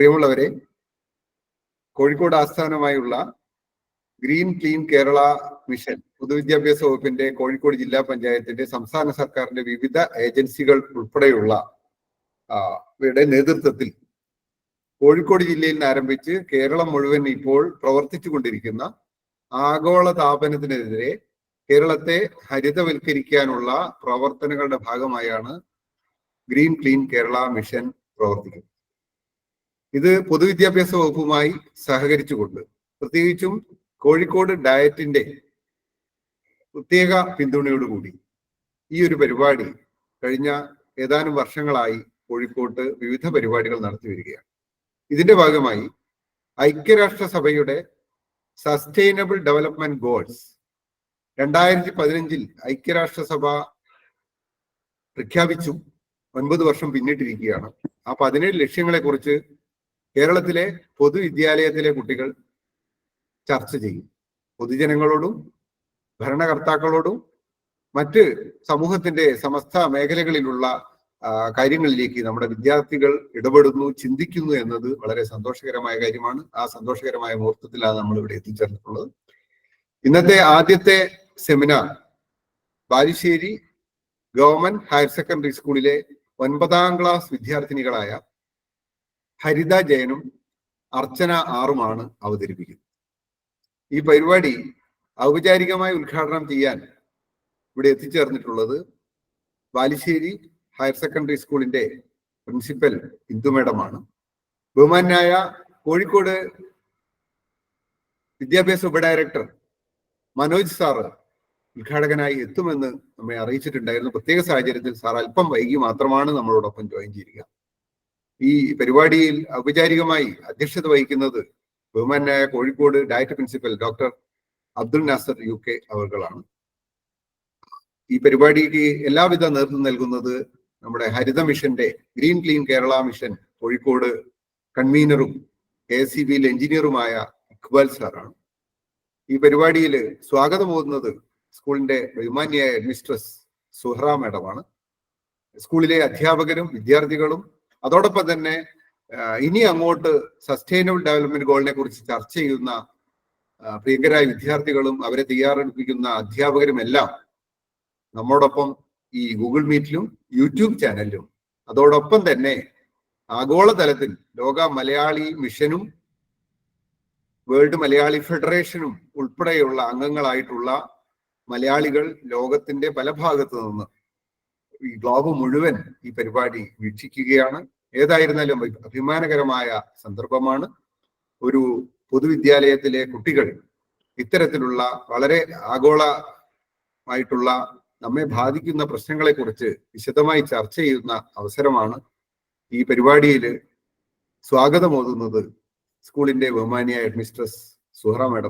പ്രിയമുള്ളവരെ കോഴിക്കോട് ആസ്ഥാനമായുള്ള green clean Kerala mission പൊതുവിദ്യാഭ്യാസ വകുപ്പിന്റെ കോഴിക്കോട് ജില്ലാ പഞ്ചായത്തിന്റെ സംസ്ഥാന സർക്കാരിന്റെ വിവിധ ഏജൻസികൾ ഉൾപ്പെടെയുള്ള നേതൃത്വത്തിൽ കോഴിക്കോട് ജില്ലയിൽ നിന്ന് ആരംഭിച്ച് കേരളം മുഴുവൻ ഇപ്പോൾ പ്രവർത്തിച്ചു കൊണ്ടിരിക്കുന്ന ആഗോള താപനത്തിനെതിരെ കേരളത്തെ ഹരിതവൽക്കരിക്കാനുള്ള പ്രവർത്തനങ്ങളുടെ ഭാഗമായാണ് ഗ്രീൻ ക്ലീൻ കേരള മിഷൻ പ്രവർത്തിക്കുന്നത്. ഇത് പൊതുവിദ്യാഭ്യാസ വകുപ്പുമായി സഹകരിച്ചുകൊണ്ട് പ്രത്യേകിച്ചും കോഴിക്കോട് ഡയറ്റിന്റെ പ്രത്യേക പിന്തുണയോടുകൂടി ഈ ഒരു പരിപാടി കഴിഞ്ഞ ഏതാനും വർഷങ്ങളായി കോഴിക്കോട്ട് വിവിധ പരിപാടികൾ നടത്തി വരികയാണ്. ഇതിന്റെ ഭാഗമായി ഐക്യരാഷ്ട്രസഭയുടെ സസ്റ്റൈനബിൾ ഡെവലപ്മെന്റ് ഗോൾസ് രണ്ടായിരത്തി പതിനഞ്ചിൽ ഐക്യരാഷ്ട്രസഭ പ്രഖ്യാപിച്ചു. ഒൻപത് വർഷം പിന്നിട്ടിരിക്കുകയാണ്. ആ പതിനേഴ് ലക്ഷ്യങ്ങളെ കുറിച്ച് കേരളത്തിലെ പൊതുവിദ്യാലയത്തിലെ കുട്ടികൾ ചർച്ച ചെയ്യും. പൊതുജനങ്ങളോടും ഭരണകർത്താക്കളോടും മറ്റ് സമൂഹത്തിന്റെ സമസ്ത മേഖലകളിലുള്ള കാര്യങ്ങളിലേക്ക് നമ്മുടെ വിദ്യാർത്ഥികൾ ഇടപെടുന്നു ചിന്തിക്കുന്നു എന്നത് വളരെ സന്തോഷകരമായ കാര്യമാണ്. ആ സന്തോഷകരമായ മുഹൂർത്തത്തിലാണ് നമ്മൾ ഇവിടെ എത്തിച്ചേർന്നിട്ടുള്ളത്. ഇന്നത്തെ ആദ്യത്തെ seminar Balussery government higher secondary സ്കൂളിലെ ഒൻപതാം ക്ലാസ് വിദ്യാർത്ഥിനികളായ ഹരിത ജയനും അർച്ചന ആറുമാണ് അവതരിപ്പിക്കുന്നത്. ഈ പരിപാടി ഔപചാരികമായി ഉദ്ഘാടനം ചെയ്യാൻ ഇവിടെ എത്തിച്ചേർന്നിട്ടുള്ളത് ബാലുശ്ശേരി ഹയർ സെക്കൻഡറി സ്കൂളിന്റെ പ്രിൻസിപ്പൽ ഇന്ദു മേഡമാണ്. ബഹുമാനായ കോഴിക്കോട് വിദ്യാഭ്യാസ ഉപഡയറക്ടർ മനോജ് സാറ് ഉദ്ഘാടകനായി എത്തുമെന്ന് നമ്മെ അറിയിച്ചിട്ടുണ്ടായിരുന്നു. പ്രത്യേക സാഹചര്യത്തിൽ സാർ അല്പം വൈകി മാത്രമാണ് നമ്മളോടൊപ്പം ജോയിൻ ചെയ്യുക ഈ പരിപാടിയിൽ ഔപചാരികമായി അധ്യക്ഷത വഹിക്കുന്നത് ബഹുമാനായ Kozhikode DIET principal doctor Abdul Nasar U K അവർകളാണ്. ഈ പരിപാടിക്ക് എല്ലാവിധ നേതൃത്വം നൽകുന്നത് നമ്മുടെ ഹരിത മിഷന്റെ green clean Kerala mission Kozhikode കൺവീനറും K C ബിയിൽ എഞ്ചിനീയറുമായ ഇക്ബാൽ സാറാണ്. ഈ പരിപാടിയിൽ സ്വാഗതം പോകുന്നത് സ്കൂളിന്റെ ബഹുമാന്യായ മിസ്ട്രസ് സുഹ്റ മാഡമാണ്. സ്കൂളിലെ അധ്യാപകരും വിദ്യാർത്ഥികളും അതോടൊപ്പം തന്നെ ഇനി അങ്ങോട്ട് സസ്റ്റൈനബിൾ ഡെവലപ്മെന്റ് ഗോളിനെ കുറിച്ച് ചർച്ച ചെയ്യുന്ന പ്രിയങ്കരായ വിദ്യാർത്ഥികളും അവരെ തയ്യാറെടുപ്പിക്കുന്ന അധ്യാപകരും എല്ലാം നമ്മോടൊപ്പം ഈ ഗൂഗിൾ മീറ്റിലും യൂട്യൂബ് ചാനലിലും അതോടൊപ്പം തന്നെ ആഗോളതലത്തിൽ ലോക മലയാളി മിഷനും വേൾഡ് മലയാളി ഫെഡറേഷനും ഉൾപ്പെടെയുള്ള അംഗങ്ങളായിട്ടുള്ള മലയാളികൾ ലോകത്തിന്റെ പല ഭാഗത്തു നിന്ന് ഈ ഗ്ലോബ് മുഴുവൻ ഈ പരിപാടി വീക്ഷിക്കുകയാണ്. ഏതായിരുന്നാലും അഭിമാനകരമായ സന്ദർഭമാണ്. ഒരു പൊതുവിദ്യാലയത്തിലെ കുട്ടികൾ ഇത്തരത്തിലുള്ള വളരെ ആഗോളമായിട്ടുള്ള നമ്മെ ബാധിക്കുന്ന പ്രശ്നങ്ങളെക്കുറിച്ച് വിശദമായി ചർച്ച ചെയ്യുന്ന അവസരമാണ് ഈ പരിപാടിയിൽ സ്വാഗതമോതുന്നത് സ്കൂളിന്റെ ബഹുമാനിയായ ഹെഡ്മിസ്ട്രസ് സുഹറ മാഡം.